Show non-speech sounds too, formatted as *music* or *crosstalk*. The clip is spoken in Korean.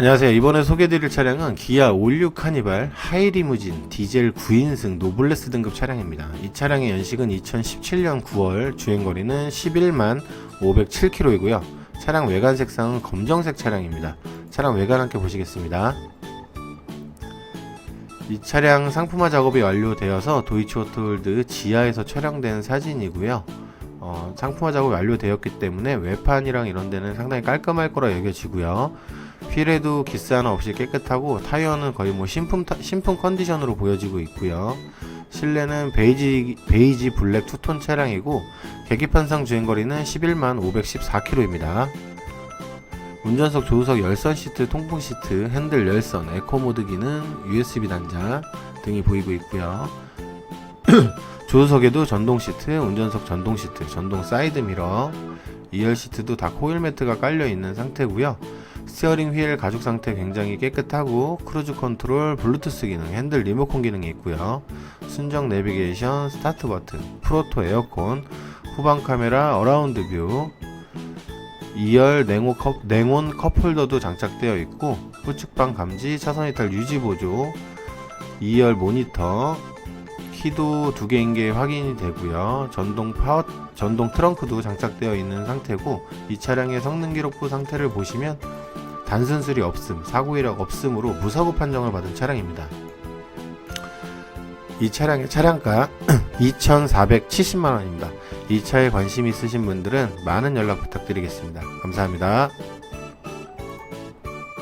안녕하세요. 이번에 소개해드릴 차량은 기아 올류 카니발 하이리무진 디젤 9인승 노블레스 등급 차량입니다. 이 차량의 연식은 2017년 9월, 주행거리는 11만 507km이고요. 차량 외관 색상은 검정색 차량입니다. 차량 외관 함께 보시겠습니다. 이 차량 상품화 작업이 완료되어서 도이치오토홀드 지하에서 촬영된 사진이고요. 어, 상품화 작업이 완료되었기 때문에 외판이랑 이런 데는 상당히 깔끔할 거라 여겨지고요. 휠에도 기스 하나 없이 깨끗하고 타이어는 거의 뭐 신품 타- 신품 컨디션으로 보여지고 있고요. 실내는 베이지 베이지 블랙 투톤 차량이고 계기판상 주행거리는 11만 514km입니다. 운전석 조수석 열선 시트, 통풍 시트, 핸들 열선, 에코 모드 기능, USB 단자 등이 보이고 있고요. *clears throat* 조수석에도 전동 시트, 운전석 전동 시트, 전동 사이드 미러, 2열 시트도 다 코일 매트가 깔려 있는 상태고요. 스티어링 휠 가죽 상태 굉장히 깨끗하고 크루즈 컨트롤, 블루투스 기능, 핸들 리모컨 기능이 있고요. 순정 내비게이션, 스타트 버튼, 프로토 에어컨, 후방 카메라, 어라운드 뷰, 2열 냉온, 컵, 냉온 컵홀더도 장착되어 있고 후측방 감지, 차선 이탈 유지 보조, 2열 모니터, 키도 두 개인 게 확인이 되고요. 전동 파워 전동 트렁크도 장착되어 있는 상태고 이 차량의 성능 기록부 상태를 보시면 단순 수리 없음, 사고 이력 없음으로 무사고 판정을 받은 차량입니다. 이 차량의 차량가 *clears throat* 2,470만 원입니다. 이 차에 관심 있으신 분들은 많은 연락 부탁드리겠습니다. 감사합니다.